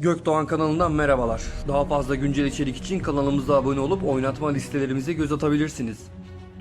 Gökdoğan kanalından merhabalar. Daha fazla güncel içerik için kanalımıza abone olup oynatma listelerimize göz atabilirsiniz.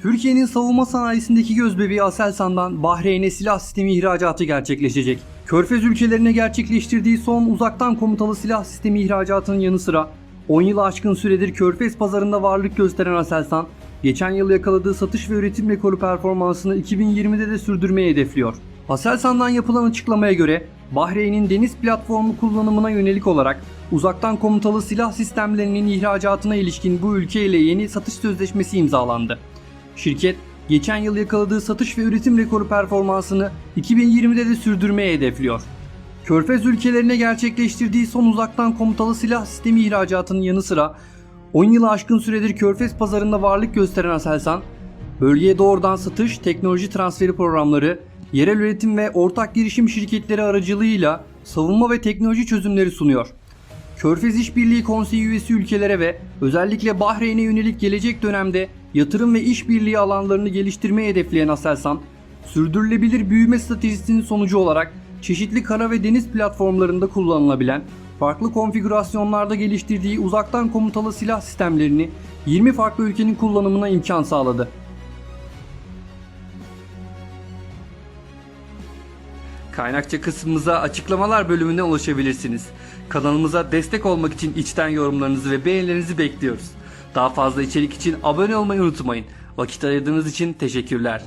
Türkiye'nin savunma sanayisindeki gözbebeği Aselsan'dan Bahreyn'e silah sistemi ihracatı gerçekleşecek. Körfez ülkelerine gerçekleştirdiği son uzaktan komutalı silah sistemi ihracatının yanı sıra 10 yılı aşkın süredir Körfez pazarında varlık gösteren Aselsan, geçen yıl yakaladığı satış ve üretim rekoru performansını 2020'de de sürdürmeyi hedefliyor. Aselsan'dan yapılan açıklamaya göre Bahreyn'in deniz platformu kullanımına yönelik olarak uzaktan komutalı silah sistemlerinin ihracatına ilişkin bu ülke ile yeni satış sözleşmesi imzalandı. Şirket geçen yıl yakaladığı satış ve üretim rekoru performansını 2020'de de sürdürmeye hedefliyor. Körfez ülkelerine gerçekleştirdiği son uzaktan komutalı silah sistemi ihracatının yanı sıra 10 yılı aşkın süredir Körfez pazarında varlık gösteren Aselsan, bölgeye doğrudan satış, teknoloji transferi programları, yerel üretim ve ortak girişim şirketleri aracılığıyla savunma ve teknoloji çözümleri sunuyor. Körfez İşbirliği Konseyi üyesi ülkelere ve özellikle Bahreyn'e yönelik gelecek dönemde yatırım ve işbirliği alanlarını geliştirmeyi hedefleyen Aselsan, sürdürülebilir büyüme stratejisinin sonucu olarak çeşitli kara ve deniz platformlarında kullanılabilen farklı konfigürasyonlarda geliştirdiği uzaktan komutalı silah sistemlerini 20 farklı ülkenin kullanımına imkan sağladı. Kaynakça kısmımıza açıklamalar bölümüne ulaşabilirsiniz. Kanalımıza destek olmak için içten yorumlarınızı ve beğenilerinizi bekliyoruz. Daha fazla içerik için abone olmayı unutmayın. Vakit ayırdığınız için teşekkürler.